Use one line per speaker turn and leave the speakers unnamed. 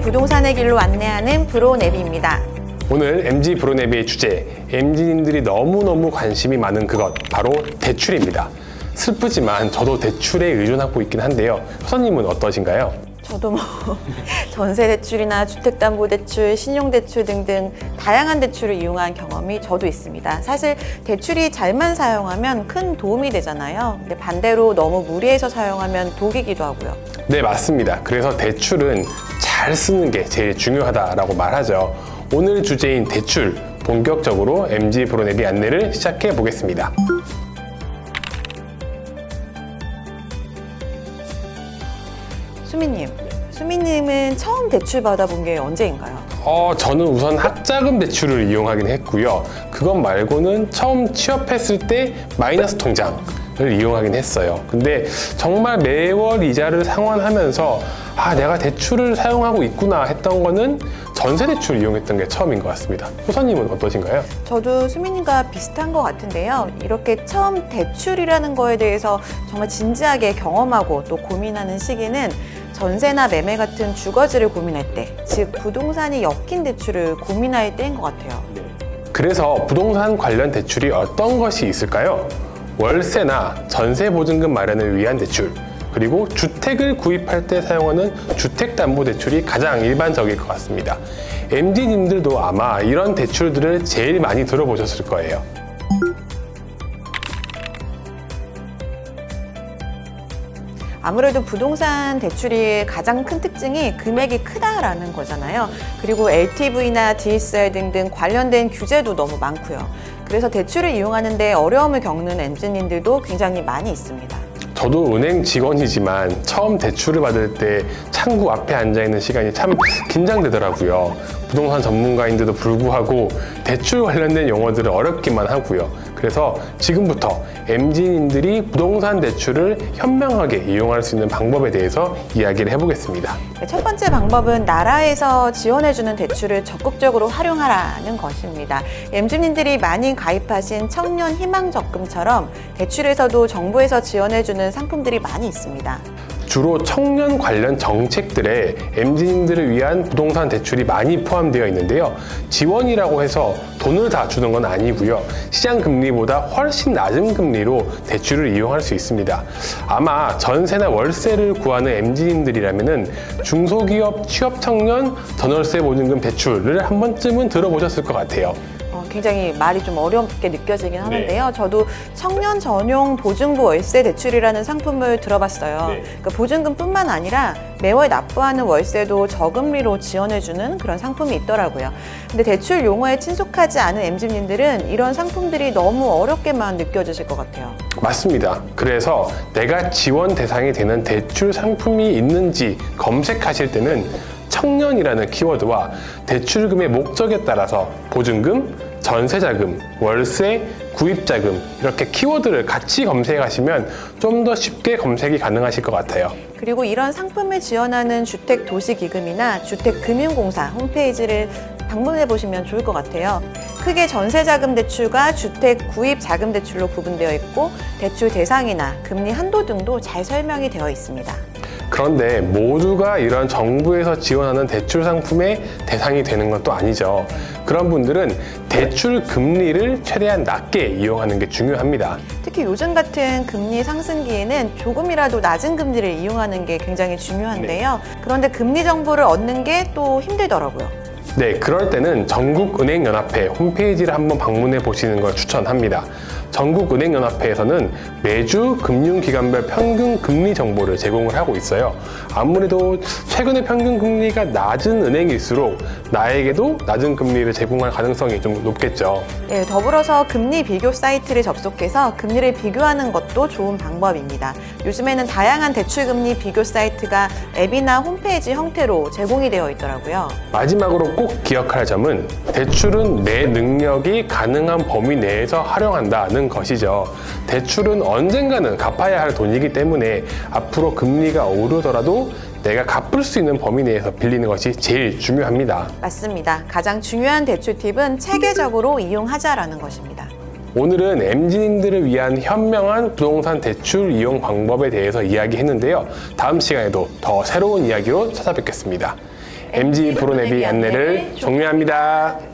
부동산의 길로 안내하는 브로네비입니다.
오늘 MG 브로네비의 주제, MG님들이 너무너무 관심이 많은 그것, 바로 대출입니다. 슬프지만 저도 대출에 의존하고 있긴 한데요. 효선님은 어떠신가요?
저도 뭐 전세 대출이나 주택담보대출, 신용대출 등등 다양한 대출을 이용한 경험이 저도 있습니다. 사실 대출이 잘만 사용하면 큰 도움이 되잖아요. 근데 반대로 너무 무리해서 사용하면 독이기도 하고요.
네, 맞습니다. 그래서 대출은 잘 쓰는 게 제일 중요하다라고 말하죠. 오늘 주제인 대출, 본격적으로 MG 브로네비 안내를 시작해 보겠습니다.
수민님, 수민님은 처음 대출 받아본 게 언제인가요?
어, 저는 우선 학자금 대출을 이용하긴 했고요. 그것 말고는 처음 취업했을 때 마이너스 통장 을 이용하긴 했어요. 근데 정말 매월 이자를 상환하면서 아, 내가 대출을 사용하고 있구나 했던 거는 전세 대출 이용했던 게 처음인 것 같습니다. 호선님은 어떠신가요?
저도 수민님과 비슷한 것 같은데요. 이렇게 처음 대출이라는 거에 대해서 정말 진지하게 경험하고 또 고민하는 시기는 전세나 매매 같은 주거지를 고민할 때, 즉 부동산이 엮인 대출을 고민할 때인 것 같아요.
그래서 부동산 관련 대출이 어떤 것이 있을까요? 월세나 전세 보증금 마련을 위한 대출, 그리고 주택을 구입할 때 사용하는 주택담보대출이 가장 일반적일 것 같습니다. MD님들도 아마 이런 대출들을 제일 많이 들어보셨을 거예요.
아무래도 부동산 대출이 가장 큰 특징이 금액이 크다라는 거잖아요. 그리고 LTV나 DSR 등등 관련된 규제도 너무 많고요. 그래서 대출을 이용하는데 어려움을 겪는 엔지님들도 굉장히 많이 있습니다.
저도 은행 직원이지만 처음 대출을 받을 때 창구 앞에 앉아 있는 시간이 참 긴장되더라고요. 부동산 전문가인데도 불구하고 대출 관련된 용어들을 어렵기만 하고요. 그래서 지금부터 MZ님들이 부동산 대출을 현명하게 이용할 수 있는 방법에 대해서 이야기를 해보겠습니다.
네, 첫 번째 방법은 나라에서 지원해주는 대출을 적극적으로 활용하라는 것입니다. 엠주님들이 많이 가입하신 청년 희망 적금처럼 대출에서도 정부에서 지원해주는 상품들이 많이 있습니다.
주로 청년 관련 정책들에 MZ님들을 위한 부동산 대출이 많이 포함되어 있는데요. 지원이라고 해서 돈을 다 주는 건 아니고요. 시장 금리보다 훨씬 낮은 금리로 대출을 이용할 수 있습니다. 아마 전세나 월세를 구하는 MZ님들이라면은 중소기업 취업 청년 전월세 보증금 대출을 한 번쯤은 들어보셨을 것 같아요.
어, 굉장히 말이 좀 어렵게 느껴지긴 하는데요. 저도 청년 전용 보증부 월세 대출이라는 상품을 들어봤어요.
네.
그러니까 보증금뿐만 아니라 매월 납부하는 월세도 저금리로 지원해주는 그런 상품이 있더라고요. 근데 대출 용어에 친숙하지 않은 엠집님들은 이런 상품들이 너무 어렵게만 느껴지실 것 같아요.
맞습니다. 그래서 내가 지원 대상이 되는 대출 상품이 있는지 검색하실 때는 청년이라는 키워드와 대출금의 목적에 따라서 보증금, 전세자금, 월세, 구입자금 이렇게 키워드를 같이 검색하시면 좀 더 쉽게 검색이 가능하실 것 같아요.
그리고 이런 상품을 지원하는 주택도시기금이나 주택금융공사 홈페이지를 방문해 보시면 좋을 것 같아요. 크게 전세자금 대출과 주택 구입 자금 대출로 구분되어 있고 대출 대상이나 금리 한도 등도 잘 설명이 되어 있습니다.
그런데 모두가 이런 정부에서 지원하는 대출 상품의 대상이 되는 건 또 아니죠. 그런 분들은 대출 금리를 최대한 낮게 이용하는 게 중요합니다.
특히 요즘 같은 금리 상승기에는 조금이라도 낮은 금리를 이용하는 게 굉장히 중요한데요. 그런데 금리 정보를 얻는 게 또 힘들더라고요.
네, 그럴 때는 전국은행연합회 홈페이지를 한번 방문해 보시는 걸 추천합니다. 전국은행연합회에서는 매주 금융기관별 평균 금리 정보를 제공을 하고 있어요. 아무래도 최근에 평균 금리가 낮은 은행일수록 나에게도 낮은 금리를 제공할 가능성이 좀 높겠죠.
네, 더불어서 금리 비교 사이트를 접속해서 금리를 비교하는 것도 좋은 방법입니다. 요즘에는 다양한 대출 금리 비교 사이트가 앱이나 홈페이지 형태로 제공이 되어 있더라고요.
마지막으로 꼭 기억할 점은 대출은 내 능력이 가능한 범위 내에서 활용한다는 것이죠. 대출은 언젠가는 갚아야 할 돈이기 때문에 앞으로 금리가 오르더라도 내가 갚을 수 있는 범위 내에서 빌리는 것이 제일 중요합니다.
맞습니다. 가장 중요한 대출 팁은 체계적으로 이용하자라는 것입니다.
오늘은 MZ님들을 위한 현명한 부동산 대출 이용 방법에 대해서 이야기했는데요. 다음 시간에도 더 새로운 이야기로 찾아뵙겠습니다. MZ 브로네비 안내를 종료합니다.